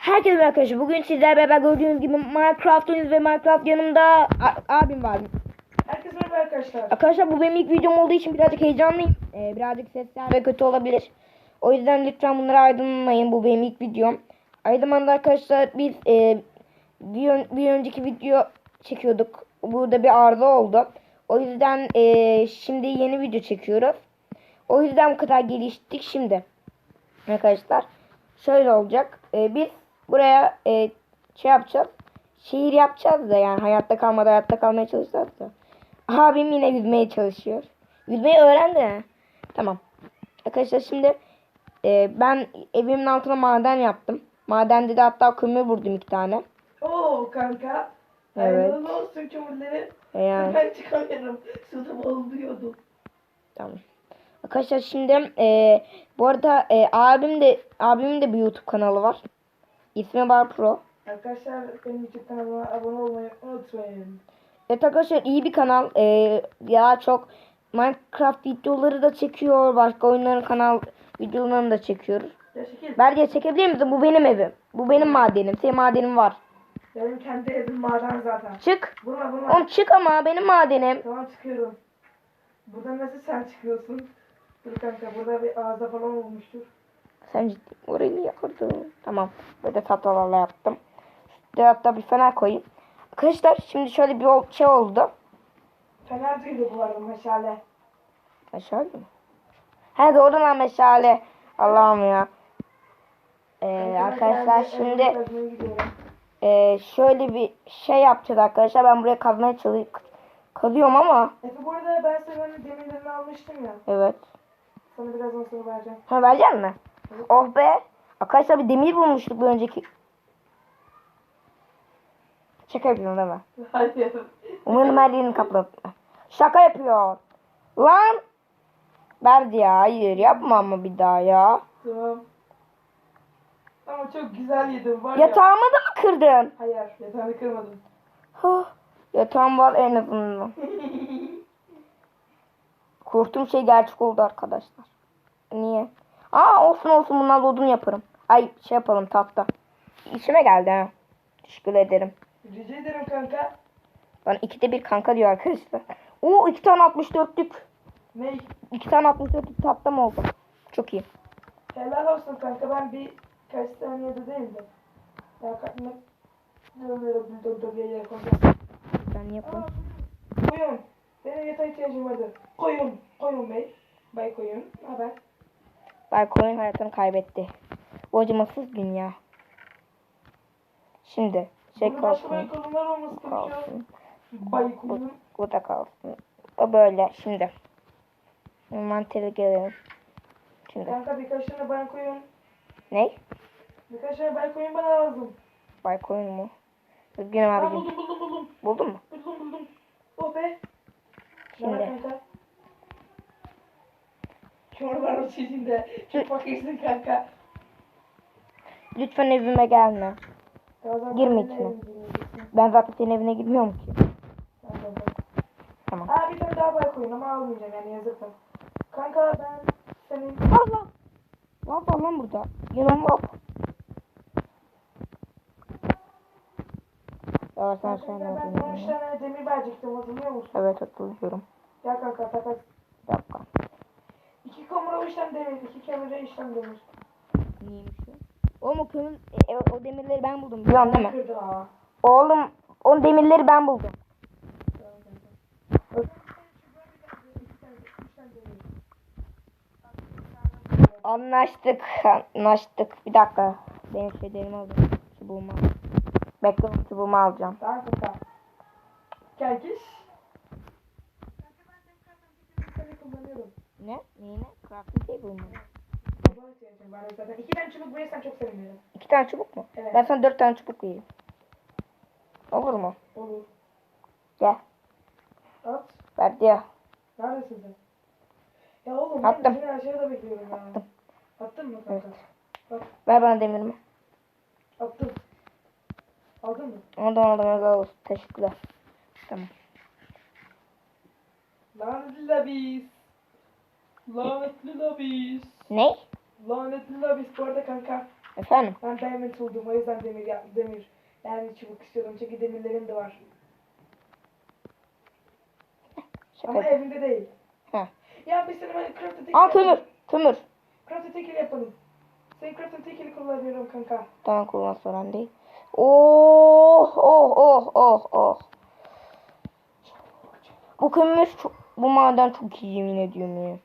Herkese merhaba arkadaşlar. Bugün sizlerle beraber gördüğünüz gibi Minecraft oynuyoruz ve Minecraft yanımda abim var. Herkese merhaba arkadaşlar. Arkadaşlar bu benim ilk videom olduğu için birazcık heyecanlıyım. Ee, birazcık sesler ve kötü olabilir. O yüzden lütfen bunları aydınlanmayın. Bu benim ilk videom. Aynı zamanda arkadaşlar biz e, bir, ön- bir önceki video çekiyorduk. Burada bir arıza oldu. O yüzden e, şimdi yeni video çekiyoruz. O yüzden bu kadar geliştik şimdi. Arkadaşlar şöyle olacak. E, biz buraya e, şey yapacağız. Şehir yapacağız da yani hayatta kalmadan hayatta kalmaya çalışacağız da. Abim yine yüzmeye çalışıyor. Yüzmeyi öğrendi. Tamam. Arkadaşlar şimdi e, ben evimin altına maden yaptım. Madende de hatta kömür vurdum iki tane. Oo kanka. Evet. Hayırlı olsun kömürleri. E, yani Ben çıkamıyorum. Suda boğuluyordum. tamam. Arkadaşlar şimdi e, bu arada e, abim de abimin de bir YouTube kanalı var. İsmi Bar Pro. Arkadaşlar benim YouTube kanalıma abone olmayı unutmayın. Evet arkadaşlar iyi bir kanal. Ee, ya çok Minecraft videoları da çekiyor. Başka oyunların kanal videolarını da çekiyoruz. Ya çekebilir misin? Bu benim evim. Bu benim madenim. Senin madenin var. Benim kendi evim maden zaten. Çık. Vurma vurma. Oğlum çık ama benim madenim. Tamam çıkıyorum. Buradan nasıl sen çıkıyorsun? Dur kanka burada bir ağızda falan olmuştur. Sen ciddi orayı niye kırdın? Tamam. Böyle tahtalarla yaptım. Üstte hatta bir fener koyayım. Arkadaşlar şimdi şöyle bir şey oldu. Fener duydu bu arada meşale. Meşale mi? He doğru lan meşale. Allah'ım ya. Ee, arkadaşlar de şimdi. Ee, şöyle bir şey yapacağız arkadaşlar. Ben buraya kazmaya çalış kazıyorum ama Efe bu arada ben senin demirlerini almıştım ya. evet. Sana birazdan sonra vereceğim. Ha verecek mi? Oh be. Arkadaşlar bir demir bulmuştuk bir önceki. Şaka yapıyorsun değil mi? Hayır. Umarım her yerini kapladı. Şaka yapıyor. Lan. Berdi ya hayır yapma ama bir daha ya. Tamam. Ama çok güzel yedim var ya. Yatağımı da mı kırdın? Hayır yatağını kırmadım. Huh, Yatağım var en azından. Korktuğum şey gerçek oldu arkadaşlar. Niye? Aa olsun olsun bundan odun yaparım. Ay şey yapalım tahta. İşime geldi ha. Teşekkür ederim. Rica ederim kanka. Bana ikide bir kanka diyor arkadaşlar. Oo iki tane 64'lük. Ne? İki tane 64'lük tahta mı oldu? Çok iyi. Helal olsun kanka ben bir kaç saniyede değildim. Ya kalkmak. Ben yapayım. Koyun. Benim yatağa ihtiyacım vardı. Koyun. Koyun bey. Bay koyun. Haber. Bay Koyun hayatını kaybetti. Bu acımasız dünya. Şimdi şey Bunun kalsın. gerekiyor. Kalsın. Koyun. Bu da kalsın. O böyle şimdi. Manteri gelelim. Şimdi. Kanka birkaç tane bay koyun. Ne? Birkaç tane bay koyun bana lazım. Bay koyun mu? Üzgünüm abicim. buldum buldum buldum. Buldun mu? Buldum buldum. Oh be. Şimdi. Kanka? O içinde. Çok fakirsin kanka. Lütfen evime gelme. Girme ben içine. Ben zaten senin evine girmiyorum ki. Ben Tamam. Aa bir tane daha bay koyun ama almayacağım yani yazık mı? Kanka ben senin... Allah. Lav var lan burada. Yanım lav. Ya sen sen ben sana üç tane demir verecektim hatırlıyor musun? Evet hatırlıyorum. Gel kanka takas. Tane demir, iki kömüre tane demir. Neymiş o? Oğlum o kömür, e, o, demirleri ben buldum. Biliyorsun değil mi? Oğlum o demirleri ben buldum. Anlaştık. Anlaştık. Bir dakika. Benim şeylerimi alayım. Çubuğumu al. Bekle çubuğumu alacağım. Kanka. Gel geç. Seni kullanıyorum. Ne? Mı? Baba ihtiyacım var zaten. İki tane çubuk verirsen çok sevinirim. İki tane çubuk mu? Evet. Ben sana dört tane çubuk vereyim. Olur mu? Olur. Gel. At. Verdi ya. Neredesin sen? Ya oğlum Attım. ben seni aşağıda bekliyorum ya. Attım. Attın mı kanka? Bak Ver bana demirimi. attım. Aldın mı? Ondan aldım öyle olsun. Teşekkürler. Tamam. Lanetli labis. Lanetli labis. Ne? Lanetli labis bu arada kanka. Efendim? Ben diamond buldum o yüzden demir ya- demir. Yani çubuk istiyordum çünkü demirlerim de var. Şaka. Ama evimde değil. Heh. Ya biz senin böyle craft'ı tek Aa kömür. Kömür. Craft'ı tekili yapalım. Senin craft'ın tekili kullanıyorum kanka. Tamam kullan sorun değil. Oh oh oh oh oh. Bu kömür çok, bu maden çok iyi yemin ediyorum ya.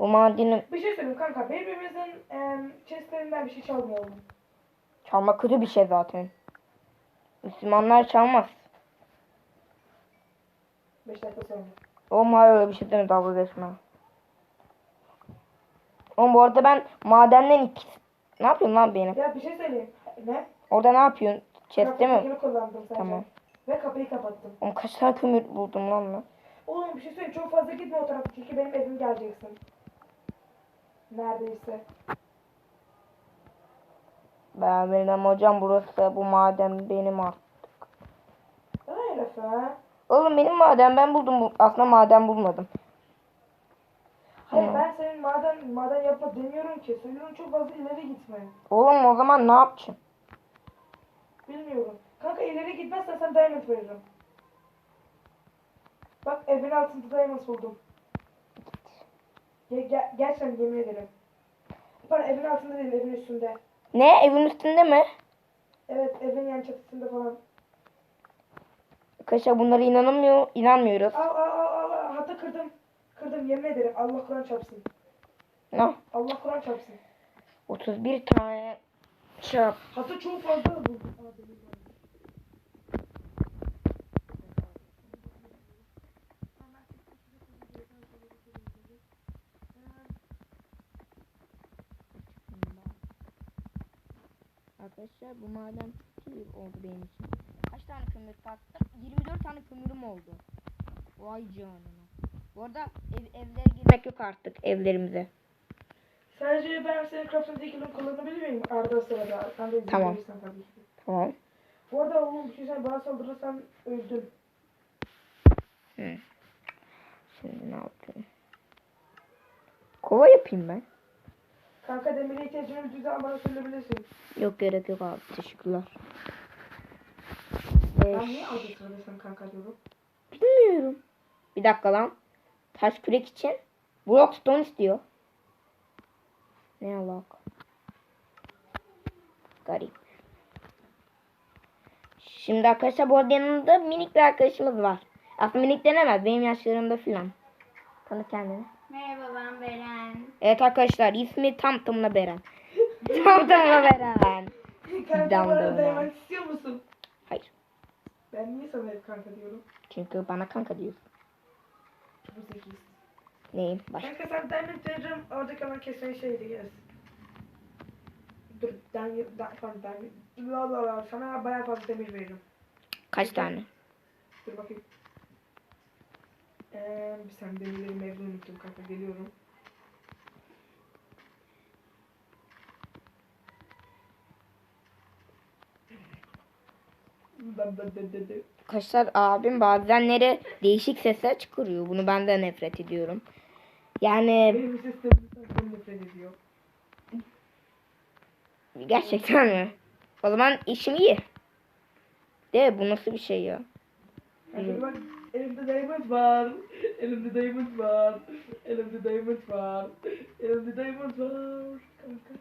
Bu madenin Bir şey söyleyeyim kanka. Birbirimizin em, chestlerinden bir şey çalmayalım. çalma kötü bir şey zaten. Müslümanlar çalmaz. 5 dakika sonra. Oğlum hayır öyle bir şey deme dalga geçme. Oğlum bu arada ben madenden iki... Ne yapıyorsun lan benim? Ya bir şey söyleyeyim. Ne? Orada ne yapıyorsun? Chest'te Craft'ın mi? kullandım sadece. Tamam. Ve kapıyı kapattım. Oğlum kaç tane kömür buldum lan ben? Oğlum bir şey söyleyeyim. Çok fazla gitme o tarafa. Çünkü benim evim geleceksin. Neredeyse. Ben benim hocam burası bu maden benim artık. Hayır Efe. Oğlum benim maden ben buldum. bu- Aslında maden bulmadım. Hayır Tamam. ben senin maden maden yapma demiyorum ki. Söylüyorum çok fazla ileri gitme. Oğlum o zaman ne yapacağım? Bilmiyorum. Kanka ileri gitmezsen sen diamond veririm. Bak evin altında diamond buldum. Ge ge gerçekten yemin ederim. Pardon evin altında değil evin üstünde. Ne? Evin üstünde mi? Evet evin yan çatısında falan. Arkadaşlar bunlara inanamıyor, inanmıyoruz. Al al al al hatta kırdım. Kırdım yemin ederim Allah Kur'an çarpsın. Ne? Allah Kur'an çarpsın. 31 tane çöp. Hatta çok fazla buldum. Arkadaşlar bu maden iyi oldu benim için. Kaç tane kömür taktım? 24 tane kömürüm oldu. Vay canına. Bu arada ev, evlere girmek yok artık evlerimize. Sadece ben senin craft'ın tekini kullanabilir miyim? Arada sırada. Sen de Tamam. tabii ki. Tamam. Bu arada oğlum bir şey söyleyeyim, bana saldırırsan öldüm. Hı. Şimdi ne yapayım? Kova yapayım ben. Kanka demire ihtiyacını bir düzen bana söyleyebilirsin. Yok gerek yok abi. Teşekkürler. Ben niye adı sen kanka diyorum? Bilmiyorum. Bir dakika lan. Taş kürek için Blockstone istiyor. Ne alaka? Garip. Şimdi arkadaşlar bu arada yanımda minik bir arkadaşımız var. Aslında minik denemez. Benim yaşlarımda filan. Tanı kendini. Merhaba ben Beren. Evet arkadaşlar ismi tam tamına Beren. tam tamına Beren. kanka öyle. dayamak istiyor musun? Hayır. Ben niye sana hep kanka diyorum? Çünkü bana kanka diyorsun. Çok zekisin. Neyim? Başka. Kanka sen diamond veririm orada kalan kesen şeydi yes. Dur da, pardon diamond. La la la sana bayağı fazla demir veririm. Kaç tane? Dur bakayım. Ee, bir saniye demirlerimi evde unuttum kanka geliyorum. Arkadaşlar abim bazenleri değişik sesler çıkarıyor. Bunu ben de nefret ediyorum. Yani Benim sistemimden çok nefret ediyor. gerçekten mi? O zaman işim iyi. De bu nasıl bir şey ya? Bak elimde diamond var. Elimde diamond var. Elimde diamond var. Elimde diamond var. Kanka.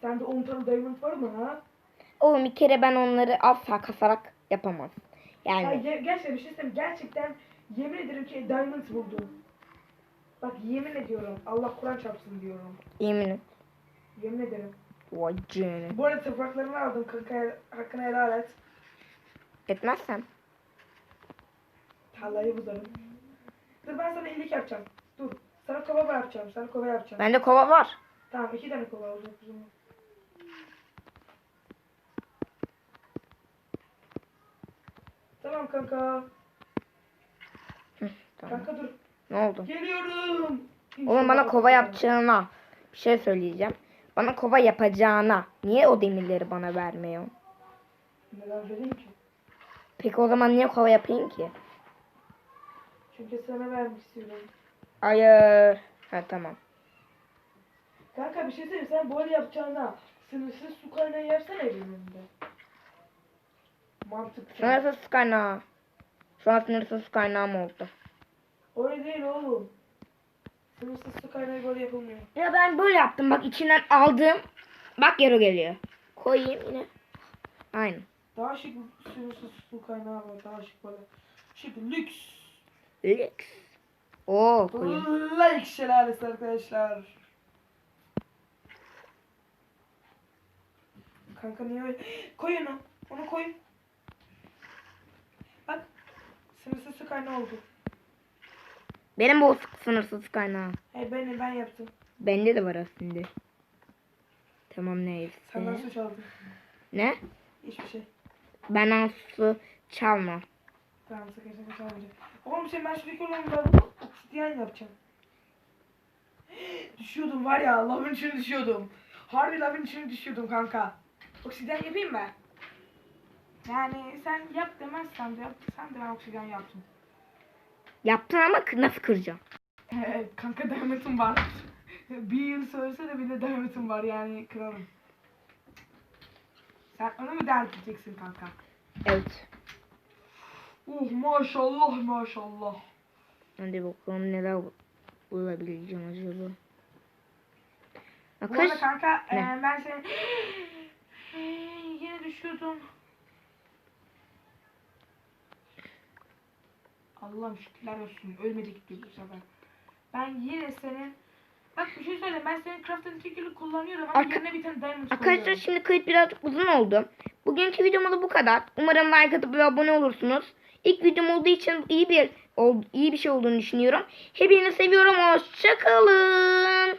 Sende 10 tane diamond var mı ha? Oğlum bir kere ben onları asla kasarak yapamam. Ya Yani ge- gerçekten bir şey söyleyeyim. Gerçekten yemin ederim ki diamond buldum. Bak yemin ediyorum. Allah Kur'an çarpsın diyorum. eminim. Yemin ederim. Vay canına. Bu arada topraklarını aldım. Kanka hakkını helal et. Etmezsem. Tarlayı buzarım. Dur ben sana iyilik yapacağım. Dur. Sana kova yapacağım. Sana kova yapacağım. Bende kova var. Tamam iki tane kova olacak o zaman. Tamam kanka. Tamam. Kanka dur. Ne oldu? Geliyorum. Oğlum bana kova yapacağına bir şey söyleyeceğim. Bana kova yapacağına niye o demirleri bana vermiyor? Neden vereyim ki? Peki o zaman niye kova yapayım ki? Çünkü sana istiyorum. Hayır. Ha tamam. Kanka bir şey söyleyeyim sen böyle yapacağına sınırsız su kaynağı yersene evin önünde. Mantıklı. Sınırsız kaynağı. Şu an sınırsız su kaynağım oldu. Öyle değil oğlum. Sınırsız su kaynağı böyle yapılmıyor. Ya ben böyle yaptım. Bak içinden aldım. Bak yarı geliyor. Koyayım yine. Aynen. Daha şık sınırsız su kaynağı var. Daha şık böyle. Şık lüks. Lüks. Oo koyayım. Like şelalesi arkadaşlar. Kanka niye öyle? Koy onu. Onu koy. Bak. Sınırsız su kaynağı oldu. Benim bu sınırsız kaynağı. Hey ben, ben yaptım. Bende de var aslında. Tamam neyse. Senden su çaldım. Ne? Hiçbir şey. Benden su çalma. Tamam sakın sakın çalmayacağım. Oğlum sen ben şuradaki olan ben obsidiyen yapacağım. düşüyordum var ya lavın içine düşüyordum. Harbi lavın içine düşüyordum kanka. Obsidiyen yapayım mı? Yani sen yap demezsen de yap, sen de ben obsidiyen yaptım. Yaptın ama nasıl kıracağım? Evet kanka demetim var. bir yıl söylese de bir de demetim var yani kralım. Sen onu mu dert edeceksin kanka? Evet. Uh maşallah maşallah. Hadi bakalım neler bu- bulabileceğim acaba. Bu arada kanka Ne? e, ben seni yine düşüyordum. Allah'ım şükürler olsun ölmedik diyor bu sefer. Ben yine senin Bak bir şey söyleyeyim ben senin Craft'ın tekili kullanıyorum ama Arka- yerine bir tane diamond Arkadaşlar koyuyorum. şimdi kayıt birazcık uzun oldu. Bugünkü videomuz da bu kadar. Umarım like atıp ve abone olursunuz. İlk videom olduğu için iyi bir iyi bir şey olduğunu düşünüyorum. Hepinizi seviyorum. Hoşçakalın.